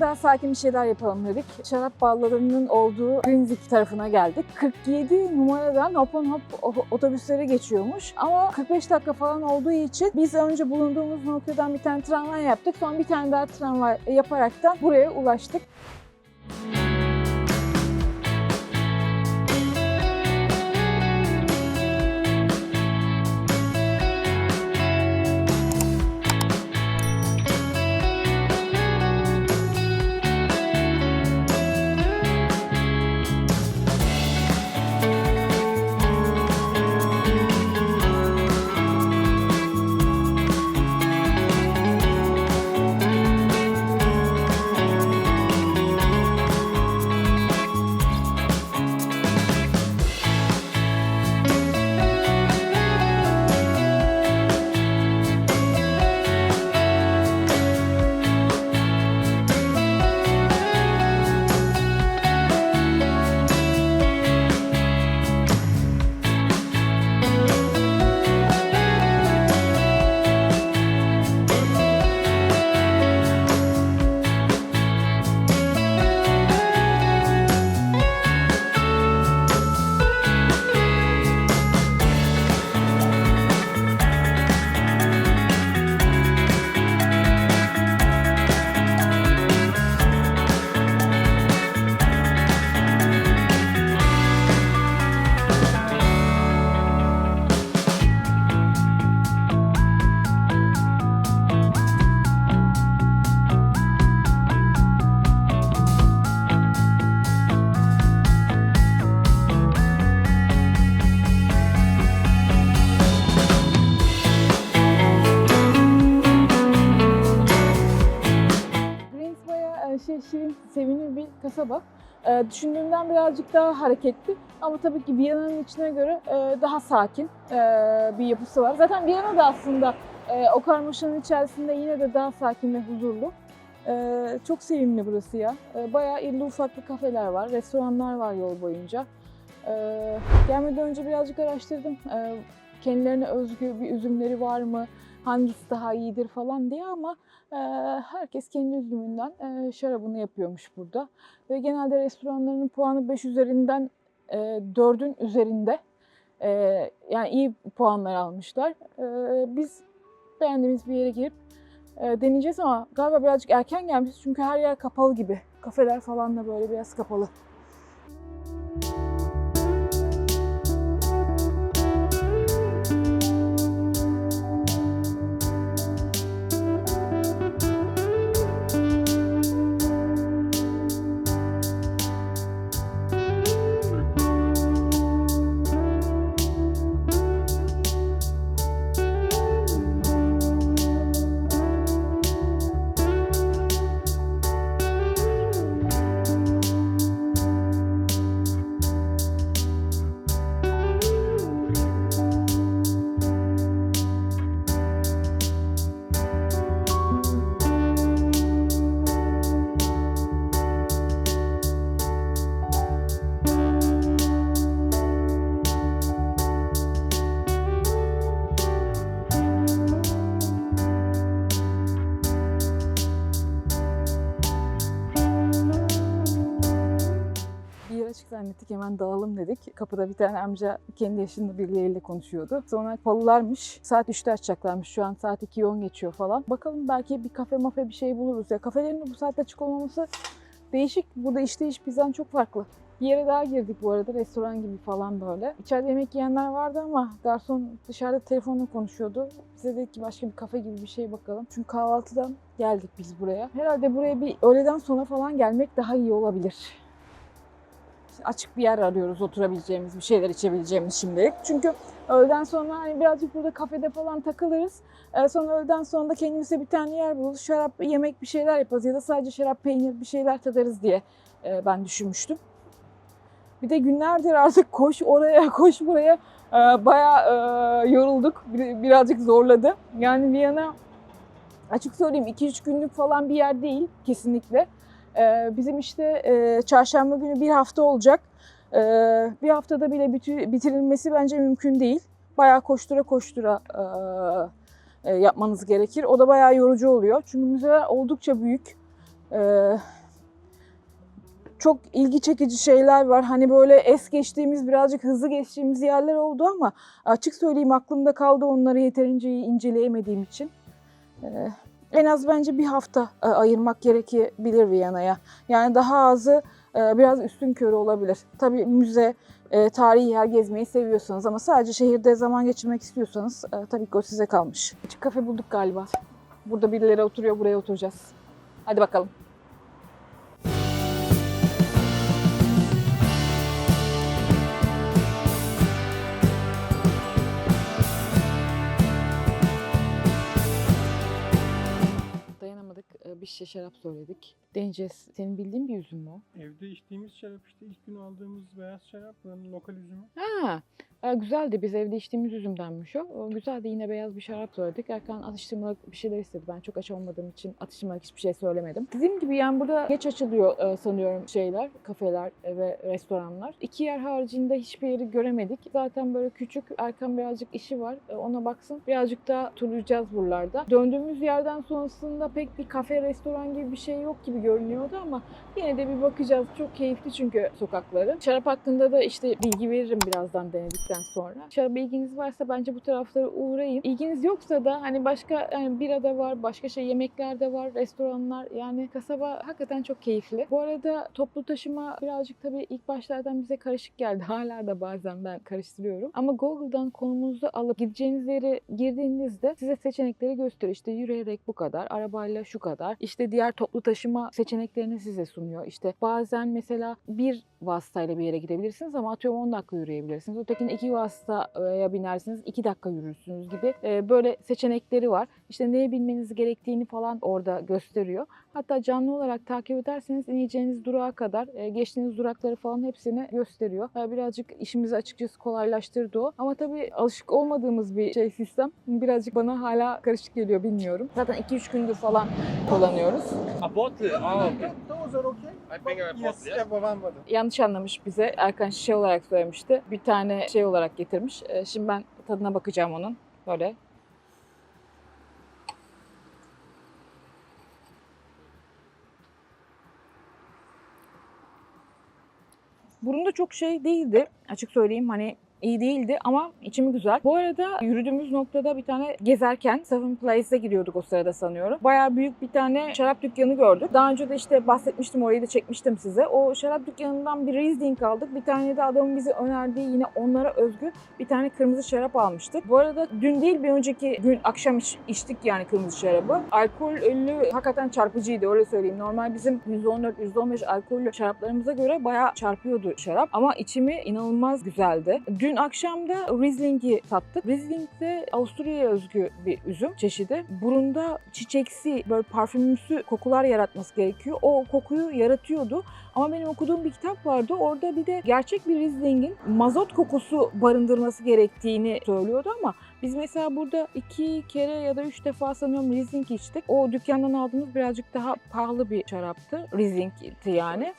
Daha sakin bir şeyler yapalım dedik. Şarap ballarının olduğu Grinzik tarafına geldik. 47 numaradan hop on hop o- otobüsleri geçiyormuş. Ama 45 dakika falan olduğu için biz önce bulunduğumuz noktadan bir tane tramvay yaptık. Sonra bir tane daha tramvay yaparaktan buraya ulaştık. Greens düşündüğümden birazcık daha hareketli ama tabii ki Viyana'nın içine göre e, daha sakin e, bir yapısı var. Zaten Viyana da aslında e, o karmaşanın içerisinde yine de daha sakin ve huzurlu. E, çok sevimli burası ya. E, bayağı irli ufaklı kafeler var, restoranlar var yol boyunca. E, gelmeden önce birazcık araştırdım. E, kendilerine özgü bir üzümleri var mı? Hangisi daha iyidir falan diye ama ee, herkes kendi üzümünden e, şarabını yapıyormuş burada. Ve genelde restoranların puanı 5 üzerinden e, 4'ün üzerinde. E, yani iyi puanlar almışlar. E, biz beğendiğimiz bir yere girip e, deneyeceğiz ama galiba birazcık erken gelmişiz çünkü her yer kapalı gibi. Kafeler falan da böyle biraz kapalı. Hemen dağılım dedik. Kapıda bir tane amca kendi yaşında birileriyle konuşuyordu. Sonra palılarmış. Saat 3'te açacaklarmış. Şu an saat 2'yi 10 geçiyor falan. Bakalım belki bir kafe mafe bir şey buluruz. Ya kafelerin bu saatte açık olmaması değişik. Burada işleyiş bizden çok farklı. Bir yere daha girdik bu arada restoran gibi falan böyle. İçeride yemek yiyenler vardı ama garson dışarıda telefonla konuşuyordu. Bize dedik ki başka bir kafe gibi bir şey bakalım. Çünkü kahvaltıdan geldik biz buraya. Herhalde buraya bir öğleden sonra falan gelmek daha iyi olabilir açık bir yer arıyoruz oturabileceğimiz, bir şeyler içebileceğimiz şimdilik. Çünkü öğleden sonra hani birazcık burada kafede falan takılırız. Ee, sonra öğleden sonra da kendimize bir tane yer buluruz. Şarap, yemek bir şeyler yaparız ya da sadece şarap, peynir bir şeyler tadarız diye e, ben düşünmüştüm. Bir de günlerdir artık koş oraya, koş buraya e, bayağı e, yorulduk. Bir- Birazcık zorladı. Yani Viyana açık söyleyeyim 2-3 günlük falan bir yer değil kesinlikle. Ee, bizim işte e, çarşamba günü bir hafta olacak. Ee, bir haftada bile biti- bitirilmesi bence mümkün değil. Bayağı koştura koştura e, e, yapmanız gerekir. O da bayağı yorucu oluyor. Çünkü müzeler oldukça büyük. Ee, çok ilgi çekici şeyler var. Hani böyle es geçtiğimiz, birazcık hızlı geçtiğimiz yerler oldu ama açık söyleyeyim aklımda kaldı onları yeterince iyi inceleyemediğim için. En az bence bir hafta e, ayırmak gerekebilir Viyana'ya. Yani daha azı e, biraz üstün körü olabilir. Tabii müze, e, tarihi yer gezmeyi seviyorsanız ama sadece şehirde zaman geçirmek istiyorsanız tabii ki o size kalmış. Açık kafe bulduk galiba. Burada birileri oturuyor, buraya oturacağız. Hadi bakalım. Şişe şarap söyledik. Deneyeceğiz. Senin bildiğin bir üzüm mü? Evde içtiğimiz şarap işte ilk gün aldığımız beyaz şarap buranın lokal üzümü. Ha, e, güzeldi. Biz evde içtiğimiz üzümdenmiş o. o. Güzeldi. Yine beyaz bir şarap söyledik. Erkan atıştırmalık bir şeyler istedi. Ben çok aç olmadığım için atıştırmalık hiçbir şey söylemedim. Dediğim gibi yani burada geç açılıyor e, sanıyorum şeyler, kafeler e, ve restoranlar. İki yer haricinde hiçbir yeri göremedik. Zaten böyle küçük. Erkan birazcık işi var. E, ona baksın. Birazcık daha turlayacağız buralarda. Döndüğümüz yerden sonrasında pek bir kafe, restoran gibi bir şey yok gibi görünüyordu ama Yine de bir bakacağız. Çok keyifli çünkü sokakları. Şarap hakkında da işte bilgi veririm birazdan denedikten sonra. Şarap ilginiz varsa bence bu taraflara uğrayın. İlginiz yoksa da hani başka yani birada var, başka şey yemekler de var, restoranlar. Yani kasaba hakikaten çok keyifli. Bu arada toplu taşıma birazcık tabii ilk başlardan bize karışık geldi. Hala da bazen ben karıştırıyorum. Ama Google'dan konumunuzu alıp gideceğiniz yeri girdiğinizde size seçenekleri gösteriyor. İşte yürüyerek bu kadar, arabayla şu kadar. İşte diğer toplu taşıma seçeneklerini size sunuyor. İşte bazen mesela bir vasıtayla bir yere gidebilirsiniz ama atıyorum 10 dakika yürüyebilirsiniz. Ötekinde iki vasıtaya binersiniz, 2 dakika yürürsünüz gibi böyle seçenekleri var. İşte neye binmeniz gerektiğini falan orada gösteriyor. Hatta canlı olarak takip ederseniz ineceğiniz durağa kadar e, geçtiğiniz durakları falan hepsini gösteriyor. E, Birazcık işimizi açıkçası kolaylaştırdı o. Ama tabii alışık olmadığımız bir şey sistem. Birazcık bana hala karışık geliyor bilmiyorum. Zaten 2-3 gündür falan kullanıyoruz. A bottle? Oh, okay. Those are okay. I think Yes, bottle, yanlış anlamış bize. Erkan şişe olarak söylemişti. Bir tane şey olarak getirmiş. Ee, Şimdi ben tadına bakacağım onun. Böyle. Burunda çok şey değildi. Açık söyleyeyim hani iyi değildi ama içimi güzel. Bu arada yürüdüğümüz noktada bir tane gezerken Seven Place'e giriyorduk o sırada sanıyorum. Bayağı büyük bir tane şarap dükkanı gördük. Daha önce de işte bahsetmiştim orayı da çekmiştim size. O şarap dükkanından bir Riesling aldık. Bir tane de adamın bize önerdiği yine onlara özgü bir tane kırmızı şarap almıştık. Bu arada dün değil bir önceki gün akşam iç- içtik yani kırmızı şarabı. Alkollü hakikaten çarpıcıydı öyle söyleyeyim. Normal bizim %14, %15 alkollü şaraplarımıza göre bayağı çarpıyordu şarap. Ama içimi inanılmaz güzeldi. Dün akşam da Riesling'i tattık. Riesling de Avusturya'ya özgü bir üzüm çeşidi. Burunda çiçeksi böyle parfümümsü kokular yaratması gerekiyor. O kokuyu yaratıyordu. Ama benim okuduğum bir kitap vardı. Orada bir de gerçek bir Riesling'in mazot kokusu barındırması gerektiğini söylüyordu ama biz mesela burada iki kere ya da üç defa sanıyorum Riesling içtik. O dükkandan aldığımız birazcık daha pahalı bir şaraptı. Riesling'ti yani.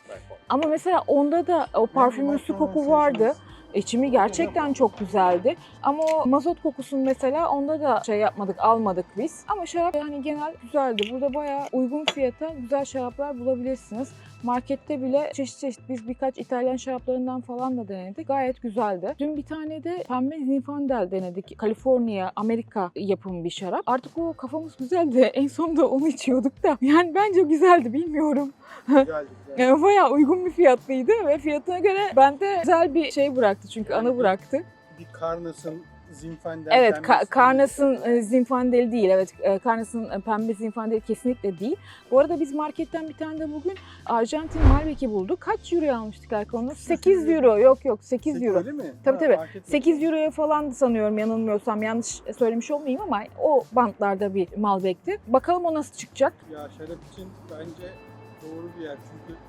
Ama mesela onda da o parfümümsü koku vardı. İçimi gerçekten çok güzeldi. Ama o mazot kokusunu mesela onda da şey yapmadık, almadık biz. Ama şarap yani genel güzeldi. Burada bayağı uygun fiyata güzel şaraplar bulabilirsiniz. Markette bile çeşit çeşit biz birkaç İtalyan şaraplarından falan da denedik. Gayet güzeldi. Dün bir tane de pembe Zinfandel denedik. Kaliforniya, Amerika yapımı bir şarap. Artık o kafamız güzeldi. En sonunda onu içiyorduk da. Yani bence güzeldi bilmiyorum. Güzel, güzel. Yani bayağı uygun bir fiyatlıydı ve fiyatına göre bende güzel bir şey bıraktı çünkü anı bıraktı. Bir Carnas'ın Zinfandel Evet. Ka- Karnas'ın e, Zinfandel değil. Evet, e, Karnas'ın e, pembe Zinfandel kesinlikle değil. Bu arada biz marketten bir tane de bugün Arjantin Malbec'i bulduk. Kaç euroya almıştık Erkan'ı? 8 euro. Yok yok 8 Sekiz euro. Öyle mi? Tabii, tabii. fark etmedim. 8 euroya falan sanıyorum yanılmıyorsam yanlış söylemiş olmayayım ama o bantlarda bir Malbec'ti. Bakalım o nasıl çıkacak. Ya şarap için bence doğru bir yer. Çünkü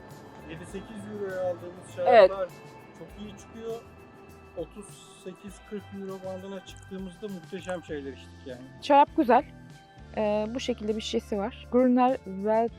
7-8 euroya aldığımız şaraplar çok iyi çıkıyor. 38-40 euro bandına çıktığımızda muhteşem şeyler içtik yani. Şarap güzel. Ee, bu şekilde bir şişesi var. Gruner Welt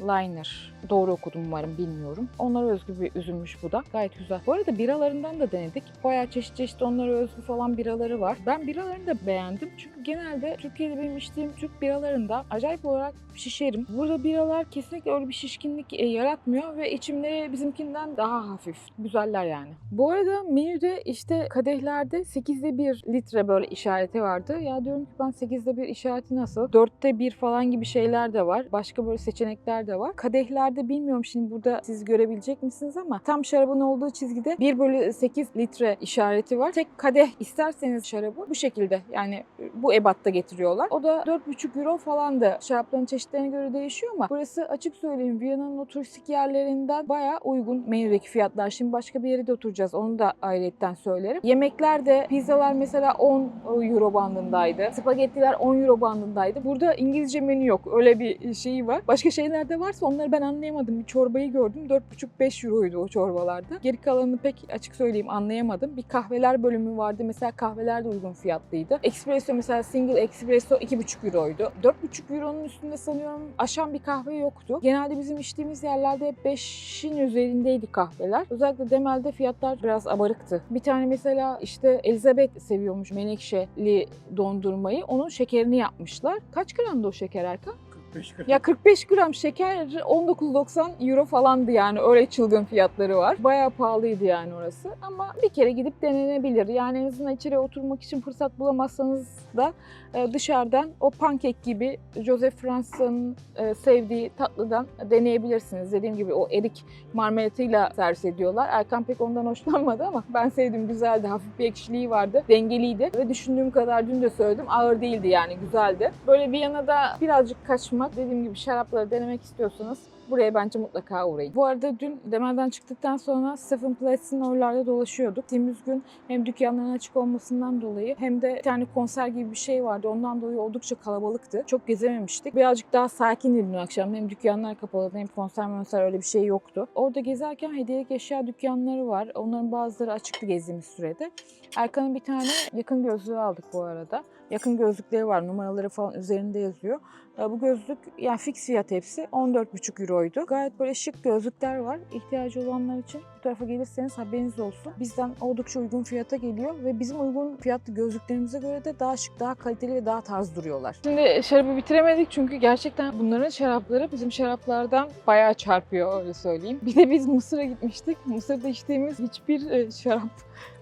Liner. Doğru okudum umarım bilmiyorum. Onlara özgü bir üzülmüş bu da. Gayet güzel. Bu arada biralarından da denedik. Bayağı çeşit çeşit onlara özgü falan biraları var. Ben biralarını da beğendim. Çünkü genelde Türkiye'de benim içtiğim Türk biralarında acayip olarak şişerim. Burada biralar kesinlikle öyle bir şişkinlik e, yaratmıyor ve içimleri bizimkinden daha hafif. Güzeller yani. Bu arada menüde işte kadehlerde 8'de 1 litre böyle işareti vardı. Ya diyorum ki ben 8'de 1 işareti nasıl? 4'te 1 falan gibi şeyler de var. Başka böyle seçenekler de var. Kadehlerde bilmiyorum şimdi burada siz görebilecek misiniz ama tam şarabın olduğu çizgide 1 bölü 8 litre işareti var. Tek kadeh isterseniz şarabı bu şekilde yani bu ebatta getiriyorlar. O da 4,5 euro falan da şarapların çeşitlerine göre değişiyor ama burası açık söyleyeyim Viyana'nın o turistik yerlerinden bayağı uygun menüdeki fiyatlar. Şimdi başka bir yere de oturacağız. Onu da ayrıyetten söylerim. Yemekler de pizzalar mesela 10 euro bandındaydı. Spagettiler 10 euro bandındaydı. Burada İngilizce menü yok. Öyle bir şeyi var. Başka şeyler de varsa onları ben anlayamadım. Bir çorbayı gördüm. 4,5-5 euroydu o çorbalarda. Geri kalanını pek açık söyleyeyim anlayamadım. Bir kahveler bölümü vardı. Mesela kahveler de uygun fiyatlıydı. Espresso mesela single espresso 2,5 euroydu. 4,5 euronun üstünde sanıyorum aşan bir kahve yoktu. Genelde bizim içtiğimiz yerlerde hep 5'in üzerindeydi kahveler. Özellikle Demel'de fiyatlar biraz abarıktı. Bir tane mesela işte Elizabeth seviyormuş menekşeli dondurmayı. Onun şekerini yapmışlar. Kaç gramdı o şeker Erkan? 45 gram. Ya 45 gram şeker 19.90 euro falandı yani öyle çılgın fiyatları var. Bayağı pahalıydı yani orası ama bir kere gidip denenebilir. Yani en azından içeriye oturmak için fırsat bulamazsanız da e, dışarıdan o pankek gibi Joseph Fransa'nın e, sevdiği tatlıdan deneyebilirsiniz. Dediğim gibi o erik marmelatıyla servis ediyorlar. Erkan pek ondan hoşlanmadı ama ben sevdim güzeldi. Hafif bir ekşiliği vardı. Dengeliydi ve düşündüğüm kadar dün de söyledim ağır değildi yani güzeldi. Böyle Viyana'da birazcık dediğim gibi şarapları denemek istiyorsanız Buraya bence mutlaka uğrayın. Bu arada dün Demel'den çıktıktan sonra Stephen Platz'in oralarda dolaşıyorduk. Temiz gün hem dükkanların açık olmasından dolayı hem de bir tane konser gibi bir şey vardı. Ondan dolayı oldukça kalabalıktı. Çok gezememiştik. Birazcık daha sakindi dün akşam. Hem dükkanlar kapalı hem konser monser öyle bir şey yoktu. Orada gezerken hediyelik eşya dükkanları var. Onların bazıları açıktı gezdiğimiz sürede. Erkan'ın bir tane yakın gözlüğü aldık bu arada. Yakın gözlükleri var. Numaraları falan üzerinde yazıyor. Ya Bu gözlük yani fix fiyat hepsi 14,5 euroydu. Gayet böyle şık gözlükler var. İhtiyacı olanlar için bu tarafa gelirseniz haberiniz olsun. Bizden oldukça uygun fiyata geliyor ve bizim uygun fiyatlı gözlüklerimize göre de daha şık, daha kaliteli ve daha tarz duruyorlar. Şimdi şarabı bitiremedik çünkü gerçekten bunların şarapları bizim şaraplardan bayağı çarpıyor öyle söyleyeyim. Bir de biz Mısır'a gitmiştik. Mısır'da içtiğimiz hiçbir e, şarap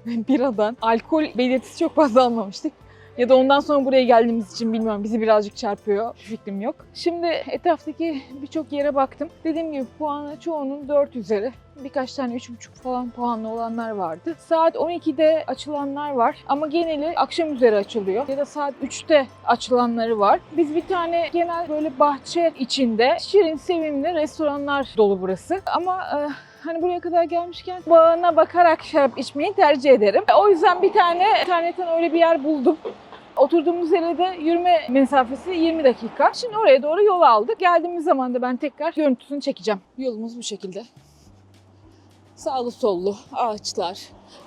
biradan alkol belirtisi çok fazla almamıştık. Ya da ondan sonra buraya geldiğimiz için bilmiyorum bizi birazcık çarpıyor. Fikrim yok. Şimdi etraftaki birçok yere baktım. Dediğim gibi puanı çoğunun 4 üzeri. Birkaç tane 3,5 falan puanlı olanlar vardı. Saat 12'de açılanlar var ama geneli akşam üzeri açılıyor. Ya da saat 3'te açılanları var. Biz bir tane genel böyle bahçe içinde şirin sevimli restoranlar dolu burası. Ama e, hani buraya kadar gelmişken bağına bakarak şarap içmeyi tercih ederim. O yüzden bir tane internetten öyle bir yer buldum. Oturduğumuz yere de yürüme mesafesi 20 dakika. Şimdi oraya doğru yol aldık. Geldiğimiz zaman da ben tekrar görüntüsünü çekeceğim. Yolumuz bu şekilde. Sağlı sollu ağaçlar.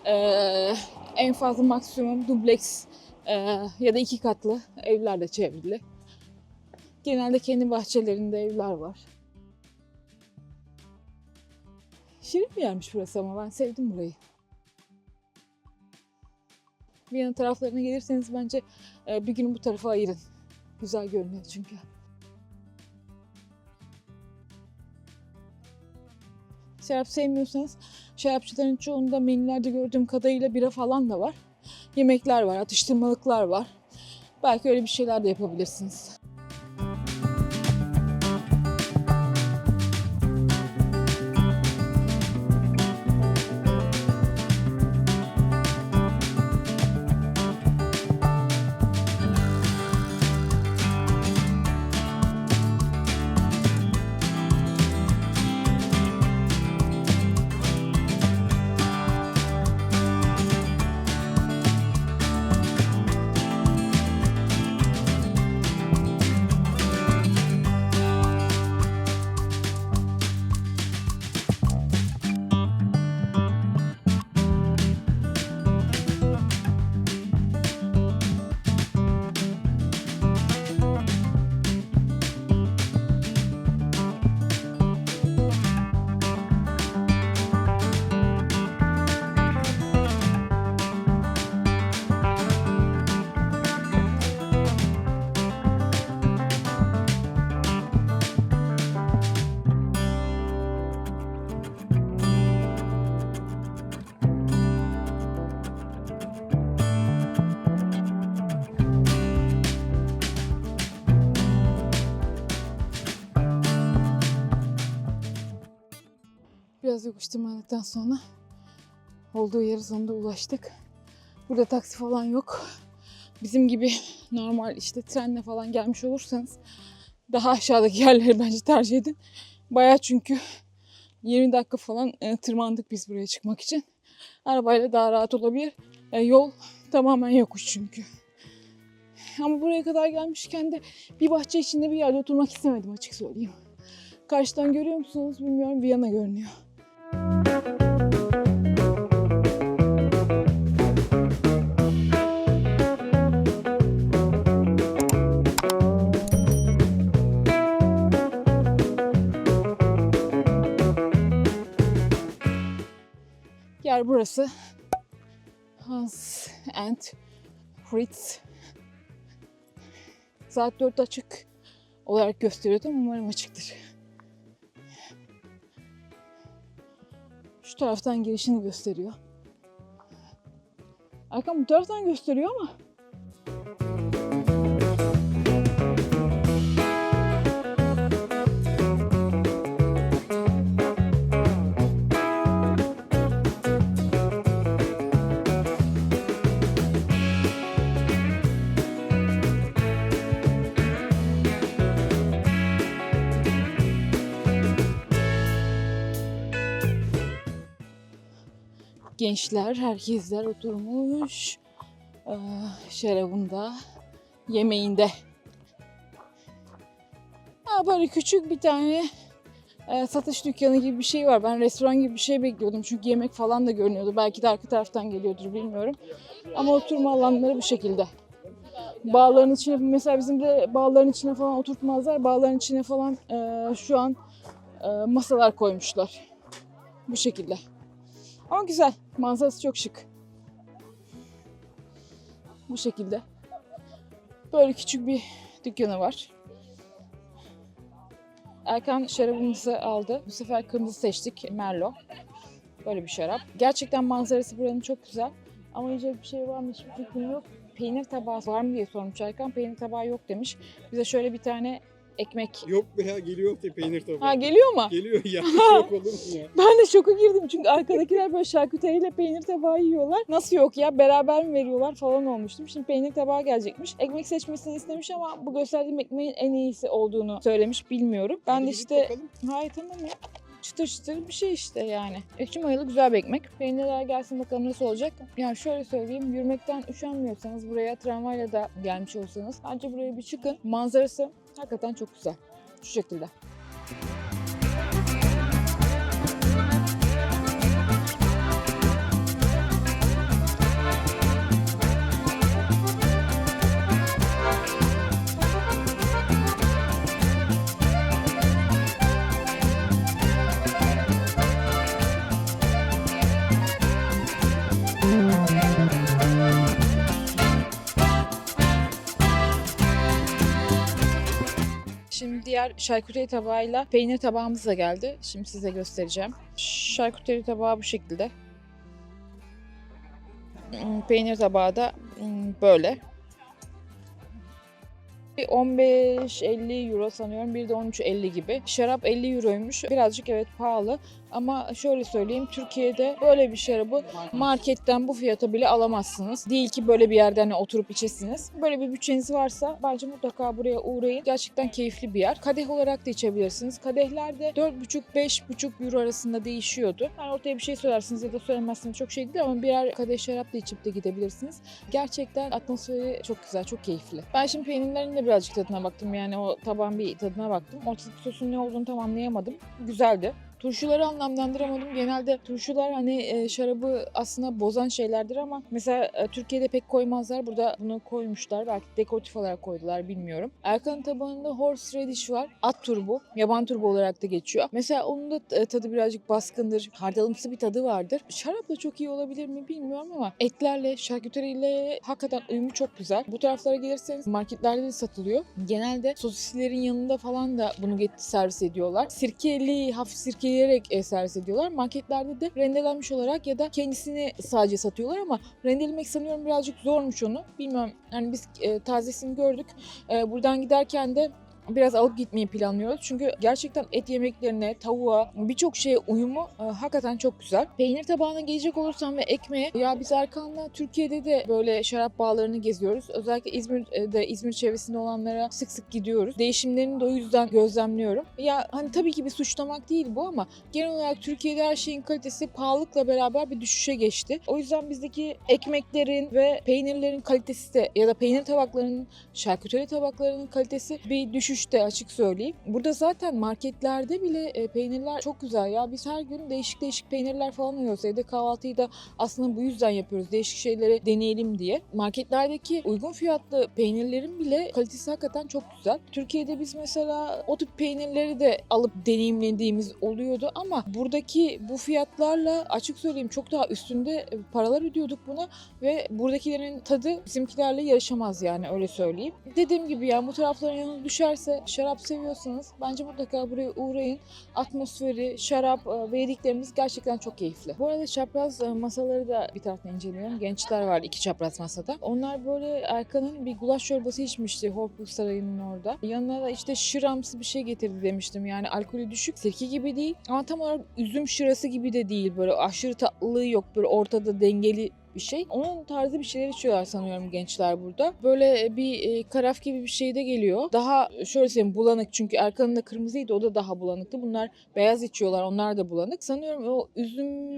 Ee, en fazla maksimum dubleks ee, ya da iki katlı evlerle çevrili. Genelde kendi bahçelerinde evler var. Şirin bir yermiş burası ama ben sevdim burayı. Viyana taraflarına gelirseniz bence e, bir günü bu tarafa ayırın. Güzel görünüyor çünkü. Şarap sevmiyorsanız şarapçıların çoğunda menülerde gördüğüm kadarıyla bira falan da var. Yemekler var, atıştırmalıklar var. Belki öyle bir şeyler de yapabilirsiniz. Biraz yokuş tırmandıktan sonra olduğu yere sonunda ulaştık. Burada taksi falan yok. Bizim gibi normal işte trenle falan gelmiş olursanız daha aşağıdaki yerleri bence tercih edin. Baya çünkü 20 dakika falan e, tırmandık biz buraya çıkmak için. Arabayla daha rahat olabilir. E, yol tamamen yokuş çünkü. Ama buraya kadar gelmişken de bir bahçe içinde bir yerde oturmak istemedim açık söyleyeyim. Karşıdan görüyor musunuz bilmiyorum Viyana görünüyor. Yer burası. Hans and Fritz. Saat 4 açık olarak gösteriyordu ama umarım açıktır. Şu taraftan girişini gösteriyor. Arkam bu taraftan gösteriyor ama gençler, herkesler oturmuş. Ee, şarabında, yemeğinde. Böyle küçük bir tane e, satış dükkanı gibi bir şey var. Ben restoran gibi bir şey bekliyordum. Çünkü yemek falan da görünüyordu. Belki de arka taraftan geliyordur bilmiyorum. Ama oturma alanları bu şekilde. Bağların içine mesela bizim de bağların içine falan oturtmazlar. Bağların içine falan e, şu an e, masalar koymuşlar. Bu şekilde. Ama güzel. Manzarası çok şık. Bu şekilde. Böyle küçük bir dükkanı var. Erkan şarabımızı aldı. Bu sefer kırmızı seçtik. Merlot. Böyle bir şarap. Gerçekten manzarası buranın çok güzel. Ama yiyecek bir şey var mı hiçbir fikrim yok. Peynir tabağı var mı diye sormuş Erkan. Peynir tabağı yok demiş. Bize şöyle bir tane ekmek... Yok be ya geliyor ki peynir tabağı. Ha geliyor mu? Geliyor ya. Yok olur mu ya? Ben de şoka girdim çünkü arkadakiler böyle şarküteriyle peynir tabağı yiyorlar. Nasıl yok ya beraber mi veriyorlar falan olmuştum. Şimdi peynir tabağı gelecekmiş. Ekmek seçmesini istemiş ama bu gösterdiğim ekmeğin en iyisi olduğunu söylemiş bilmiyorum. Ben Hadi de işte hayır tamam ya. Çıtır çıtır bir şey işte yani. Ekşi mayalı güzel bir ekmek. Peynirler gelsin bakalım nasıl olacak. Yani şöyle söyleyeyim yürümekten üşenmiyorsanız buraya tramvayla da gelmiş olsanız bence buraya bir çıkın. Manzarası hakikaten çok güzel. Şu şekilde. Şimdi diğer şarküteri tabağıyla peynir tabağımız da geldi. Şimdi size göstereceğim. Şarküteri tabağı bu şekilde. Hmm, Peynir tabağı da hmm, böyle. Bir 15-50 euro sanıyorum. Bir de 13-50 gibi. Şarap 50 euroymuş. Birazcık evet pahalı. Ama şöyle söyleyeyim. Türkiye'de böyle bir şarabı marketten bu fiyata bile alamazsınız. Değil ki böyle bir yerde hani oturup içesiniz. Böyle bir bütçeniz varsa bence mutlaka buraya uğrayın. Gerçekten keyifli bir yer. Kadeh olarak da içebilirsiniz. Kadehler de 4,5-5,5 euro arasında değişiyordu. Yani ortaya bir şey söylersiniz ya da söylemezsiniz çok şey değil ama birer kadeh şarap da içip de gidebilirsiniz. Gerçekten atmosferi çok güzel, çok keyifli. Ben şimdi peynirlerin de birazcık tadına baktım. Yani o taban bir tadına baktım. Ortadaki sosun ne olduğunu tam anlayamadım. Güzeldi. Turşuları anlamlandıramadım. Genelde turşular hani e, şarabı aslında bozan şeylerdir ama mesela e, Türkiye'de pek koymazlar. Burada bunu koymuşlar. Belki dekoratif olarak koydular bilmiyorum. Erkan'ın tabağında horse radish var. At turbu. Yaban turbu olarak da geçiyor. Mesela onun da e, tadı birazcık baskındır. Hardalımsı bir tadı vardır. Şarapla çok iyi olabilir mi bilmiyorum ama etlerle, şarküteriyle hakikaten uyumu çok güzel. Bu taraflara gelirseniz marketlerde de satılıyor. Genelde sosislerin yanında falan da bunu get- servis ediyorlar. Sirkeli, hafif sirkeleyerek e, servis ediyorlar. Marketlerde de rendelenmiş olarak ya da kendisini sadece satıyorlar ama rendelemek sanıyorum birazcık zormuş onu. Bilmiyorum. Yani biz e, tazesini gördük. E, buradan giderken de biraz alıp gitmeyi planlıyoruz. Çünkü gerçekten et yemeklerine, tavuğa, birçok şeye uyumu e, hakikaten çok güzel. Peynir tabağına gelecek olursam ve ekmeğe ya biz Erkan'la Türkiye'de de böyle şarap bağlarını geziyoruz. Özellikle İzmir'de, İzmir çevresinde olanlara sık sık gidiyoruz. Değişimlerini de o yüzden gözlemliyorum. Ya hani tabii ki bir suçlamak değil bu ama genel olarak Türkiye'de her şeyin kalitesi pahalılıkla beraber bir düşüşe geçti. O yüzden bizdeki ekmeklerin ve peynirlerin kalitesi de ya da peynir tabaklarının, şarküteri tabaklarının kalitesi bir düşüşte açık söyleyeyim. Burada zaten marketlerde bile e, peynirler çok güzel ya. Biz her gün değişik değişik peynirler falan yiyoruz. Evde kahvaltıyı da aslında bu yüzden yapıyoruz. Değişik şeyleri deneyelim diye. Marketlerdeki uygun fiyatlı peynirlerin bile kalitesi hakikaten çok güzel. Türkiye'de biz mesela o tip peynirleri de alıp deneyimlediğimiz oluyordu ama buradaki bu fiyatlarla açık söyleyeyim çok daha üstünde e, paralar ödüyorduk buna ve buradakilerin tadı bizimkilerle yarışamaz yani öyle söyleyeyim. Dediğim gibi ya bu tarafların yanına düşerse şarap seviyorsanız bence mutlaka buraya uğrayın. Atmosferi, şarap e, ve yediklerimiz gerçekten çok keyifli. Bu arada çapraz e, masaları da bir taraftan inceliyorum. Gençler var iki çapraz masada. Onlar böyle Erkan'ın bir gulaş çorbası içmişti Horkbuk Sarayı'nın orada. Yanına da işte şıramsı bir şey getirdi demiştim. Yani alkolü düşük, sirke gibi değil. Ama tam olarak üzüm şırası gibi de değil. Böyle aşırı tatlılığı yok. Böyle ortada dengeli bir şey. Onun tarzı bir şeyler içiyorlar sanıyorum gençler burada. Böyle bir e, karaf gibi bir şey de geliyor. Daha şöyle söyleyeyim bulanık çünkü Erkan'ın da kırmızıydı o da daha bulanıktı. Bunlar beyaz içiyorlar onlar da bulanık. Sanıyorum o üzüm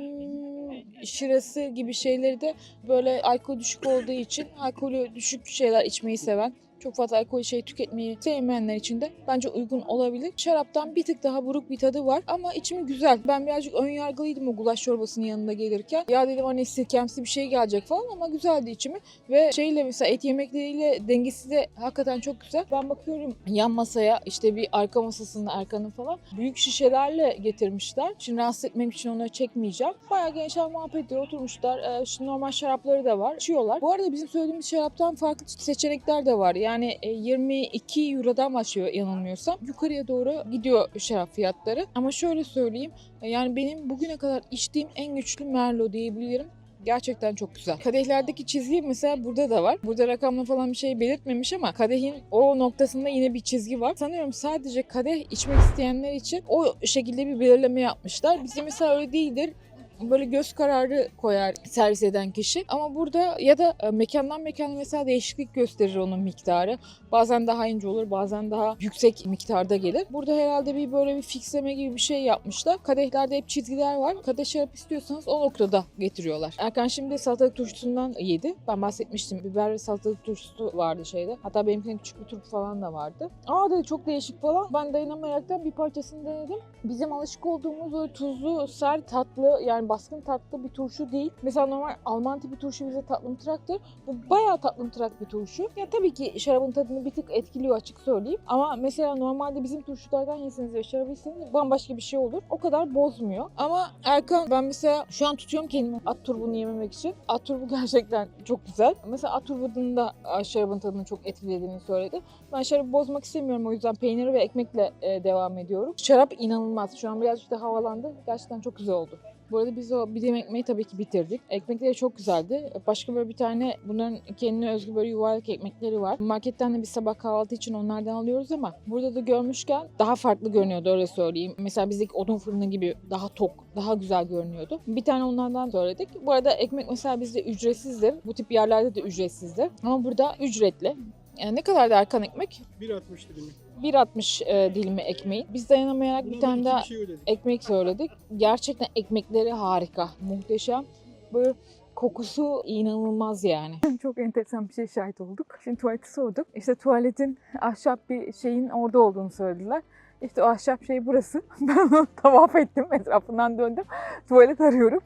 şırası gibi şeyleri de böyle alkol düşük olduğu için alkolü düşük şeyler içmeyi seven çok fazla alkol şey tüketmeyi sevmeyenler için de bence uygun olabilir. Şaraptan bir tık daha buruk bir tadı var ama içimi güzel. Ben birazcık ön yargılıydım o gulaş çorbasının yanında gelirken. Ya dedim hani sirkemsi bir şey gelecek falan ama güzeldi içimi. Ve şeyle mesela et yemekleriyle dengesi de hakikaten çok güzel. Ben bakıyorum yan masaya işte bir arka masasında Erkan'ın falan büyük şişelerle getirmişler. Şimdi rahatsız etmem için onları çekmeyeceğim. Bayağı gençler muhabbet ediyor oturmuşlar. Ee, şimdi normal şarapları da var. İçiyorlar. Bu arada bizim söylediğimiz şaraptan farklı seçenekler de var. Yani e, 22 Euro'dan başlıyor yanılmıyorsam. Yukarıya doğru gidiyor şarap fiyatları. Ama şöyle söyleyeyim. e, Yani benim bugüne kadar içtiğim en güçlü Merlot diyebilirim. Gerçekten çok güzel. Kadehlerdeki çizgi mesela burada da var. Burada rakamla falan bir şey belirtmemiş ama kadehin o noktasında yine bir çizgi var. Sanıyorum sadece kadeh içmek isteyenler için o şekilde bir belirleme yapmışlar. Bizim mesela öyle değildir böyle göz kararı koyar servis eden kişi. Ama burada ya da e, mekandan mekana mesela değişiklik gösterir onun miktarı. Bazen daha ince olur, bazen daha yüksek miktarda gelir. Burada herhalde bir böyle bir fixleme gibi bir şey yapmışlar. Kadehlerde hep çizgiler var. Kadeh şarap istiyorsanız o noktada getiriyorlar. Erkan şimdi salatalık turşusundan yedi. Ben bahsetmiştim. Biber ve salatalık turşusu vardı şeyde. Hatta benimkinde küçük bir turp falan da vardı. Aa dedi çok değişik falan. Ben dayanamayaraktan bir parçasını denedim. Bizim alışık olduğumuz öyle tuzlu, sert, tatlı yani baskın tatlı bir turşu değil. Mesela normal Alman tipi turşu bize tatlımtıraktır. Bu bayağı tatlımtırak bir turşu. Ya tabii ki şarabın tadını bir tık etkiliyor açık söyleyeyim. Ama mesela normalde bizim turşulardan yeseniz ve şarabı içseniz bambaşka bir şey olur. O kadar bozmuyor. Ama Erkan ben mesela şu an tutuyorum kendimi at turbunu yememek için. At turbu gerçekten çok güzel. Mesela at turbunun da e, şarabın tadını çok etkilediğini söyledi. Ben şarabı bozmak istemiyorum o yüzden peyniri ve ekmekle e, devam ediyorum. Şarap inanılmaz. Şu an birazcık da havalandı. Gerçekten çok güzel oldu. Bu arada biz o bir dilim ekmeği tabii ki bitirdik. Ekmekleri çok güzeldi. Başka böyle bir tane bunların kendine özgü böyle yuvarlak ekmekleri var. Marketten de bir sabah kahvaltı için onlardan alıyoruz ama burada da görmüşken daha farklı görünüyordu öyle söyleyeyim. Mesela bizdeki odun fırını gibi daha tok, daha güzel görünüyordu. Bir tane onlardan söyledik. Bu arada ekmek mesela bizde ücretsizdir. Bu tip yerlerde de ücretsizdir. Ama burada ücretli. Yani ne kadar da Erkan ekmek? 1.60 dilimi. 1.60 e, dilimi ekmeği. Biz dayanamayarak bir tane daha şey ekmek söyledik. Gerçekten ekmekleri harika, muhteşem. Böyle kokusu inanılmaz yani. Çok enteresan bir şey şahit olduk. Şimdi tuvaleti sorduk. İşte tuvaletin ahşap bir şeyin orada olduğunu söylediler. İşte o ahşap şey burası. Ben onu tavaf ettim, etrafından döndüm. Tuvalet arıyorum.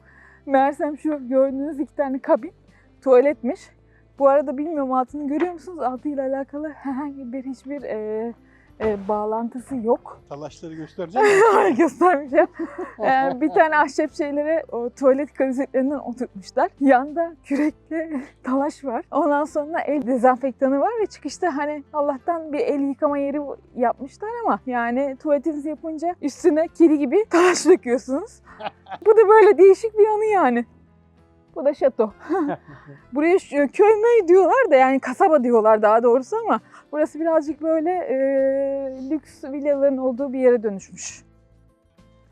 Meğersem şu gördüğünüz iki tane kabin tuvaletmiş. Bu arada bilmiyorum altını görüyor musunuz? Altıyla alakalı herhangi bir hiçbir e, e, bağlantısı yok. Talaşları göstereceğim. mi? göstermişim. Ee, bir tane ahşap şeylere o tuvalet klozetlerinden oturtmuşlar. Yanda kürekli talaş var. Ondan sonra el dezenfektanı var ve çıkışta hani Allah'tan bir el yıkama yeri yapmışlar ama yani tuvaletinizi yapınca üstüne kedi gibi talaş döküyorsunuz. Bu da böyle değişik bir anı yani. Bu da şato. Buraya şu- köy mü diyorlar da yani kasaba diyorlar daha doğrusu ama burası birazcık böyle e, lüks villaların olduğu bir yere dönüşmüş.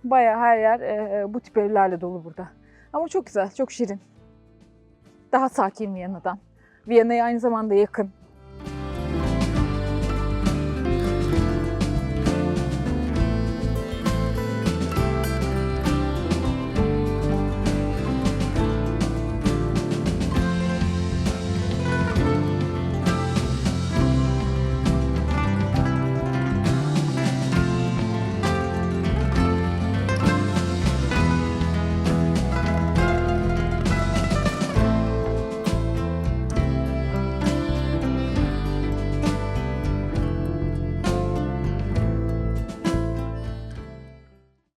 Bayağı her yer e, bu tip evlerle dolu burada. Ama çok güzel, çok şirin. Daha sakin Viyana'dan. Viyana'ya aynı zamanda yakın.